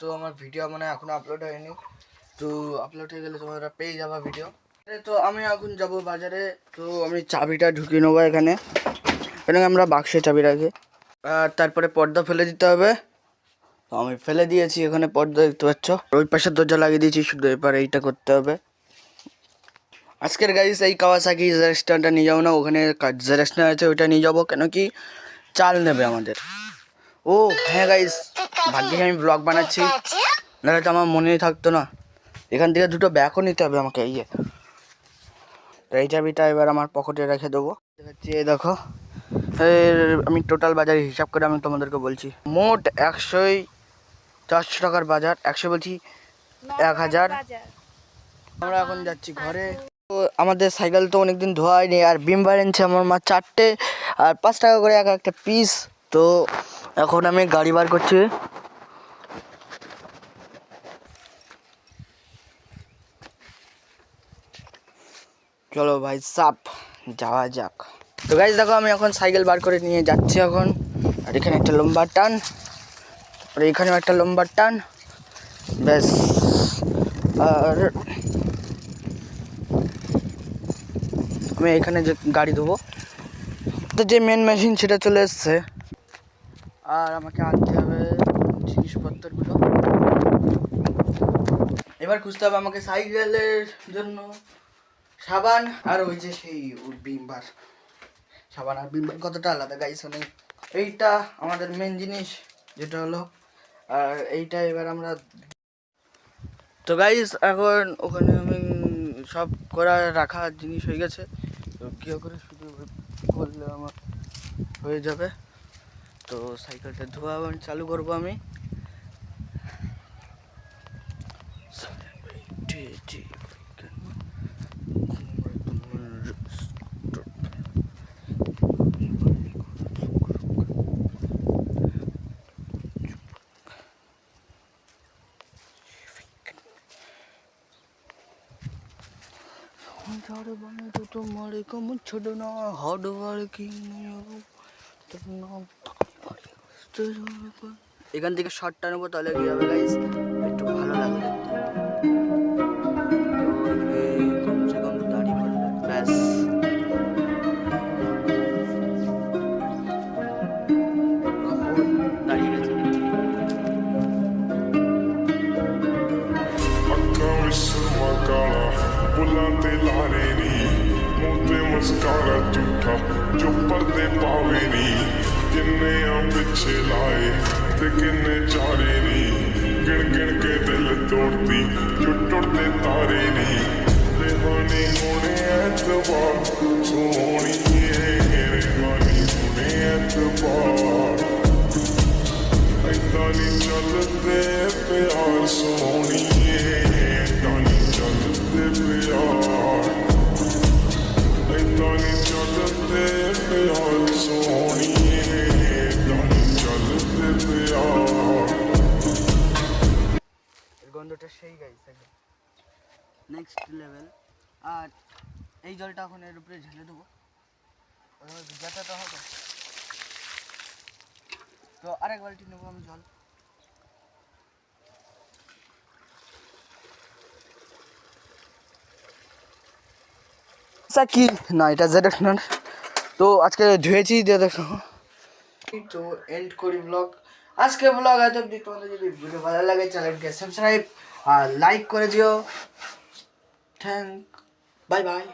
তো আমার ভিডিও মানে এখনও আপলোড হয়নি। তো আপলোড হয়ে গেলে তোমরা পেয়ে যাবা ভিডিও তো আমি এখন যাব বাজারে। তো আমি চাবিটা ঢুকিয়ে নেব এখানে। এখানে আমরা বাক্সে চাবি রাখি। আর তারপরে পর্দা ফেলে দিতে হবে। তো আমি ফেলে দিয়েছি, এখানে পর্দা দেখতে পাচ্ছ। ওই পাশে দরজা লাগিয়ে দিয়েছি, শুধু এবার এইটা করতে হবে। আজকের গাড়ি এই কাওয়াসাকি জেরেক্সটা নিয়ে যাব না, ওখানে জেরেক্সটা আছে, ওইটা নিয়ে যাব। কেন কি? চাল নেবে আমাদের। ও হ্যাঁ গাইস ভাগ্যিস আমি ব্লগ বানাচ্ছি। নাহলে তো আমার মনে থাকতো না। এখান থেকে দুটো ব্যাগও নিতে হবে আমাকে ইয়ে তো এই চাবিটা এবার আমার পকেটে রেখে দেবো। এই দেখো। আমি টোটাল বাজার হিসাব করে আমি তোমাদেরকে বলছি। মোট একশোই, চারশো টাকার বাজার। একশো বলছি, এক হাজার। আমরা এখন যাচ্ছি ঘরে। তো আমাদের সাইকেল তো অনেকদিন ধোয়া হয়নি, আর বিমবার এনেছে আমার মা চারটে, আর পাঁচ টাকা করে এক একটা পিস তো এখন আমি গাড়ি বার করছি। চলো ভাই, সাপ, যাওয়া যাক। তো গাইজ দেখো আমি এখন সাইকেল বার করে নিয়ে যাচ্ছি এখন। আর এখানে একটা লম্বা টান আর এখানেও একটা লম্বা টান। ব্যাস, আর আমি এখানে যে গাড়ি দেবো তো যে মেন মেশিন সেটা চলে এসছে। আর আমাকে আনতে হবে জিনিসপত্রগুলো। এবার খুঁজতে হবে আমাকে সাইকেলের জন্য সাবান আর ওই যে সেই বিমবার সাবান আর বিমবার কতটা আলাদা গাইস অনেক এইটা আমাদের মেন জিনিস, যেটা হলো, আর এইটা এবার আমরা তো গাইস এখন ওখানে আমি সব করা রাখা জিনিস হয়ে গেছে। তো কী করে শুধু করলে আমার হয়ে যাবে? তো সাইকেলটা ধোয়া আবার চালু করব আমি ঝড় বনে তো তোমার কম ছোট না হড কি এখান থেকে শর্টটা নেব, তাহলে কি হবে গাইজ একটু ভালো লাগবে। কমসে কম দাঁড়িয়ে পড়বে ব্যাস बुलाते लारे नी, मुंह ਕਿੰਨੇ ਅੰਬ ਲਾਏ ਤੇ ਕਿੰਨੇ ਚਾਰੇ ਨਹੀਂ ਗਿਣ ਗਿਣ ਕੇ ਦਿਲ ਤੋੜਦੀ ਜੋ ਟੁੱਟਦੇ ਤਾਰੇ ਨਹੀਂ ਤੇ ਹੋਣੀ ਹੋਣੇ ਐਤਵਾਰ ਸੋਹਣੀ ਏ ਮੇਰੇ ਹੋਣੀ ਹੋਣੇ ਐਤਵਾਰ। ਐਦਾਂ ਨਹੀਂ ਚੱਲਦੇ ਪਿਆਰ ਸੋਹਣੀ ਏ এর সেই গাইস একদম। নেক্সট লেভেল আর এই জলটা এখন এর উপরে ঢেলে দেবো। ভিজাতে তো হবে। তো আরেক বালতি নেব আমি জল। কি? না এটা জেড না তো আজকে ধুয়েছি দিয়ে দেখো। তো এন্ড করি ব্লগ আজকে ব্লগ এত অব্দি তোমাদের যদি ভিডিও ভালো লাগে চ্যানেলকে সাবস্ক্রাইব আর লাইক করে দিও। Thank bye bye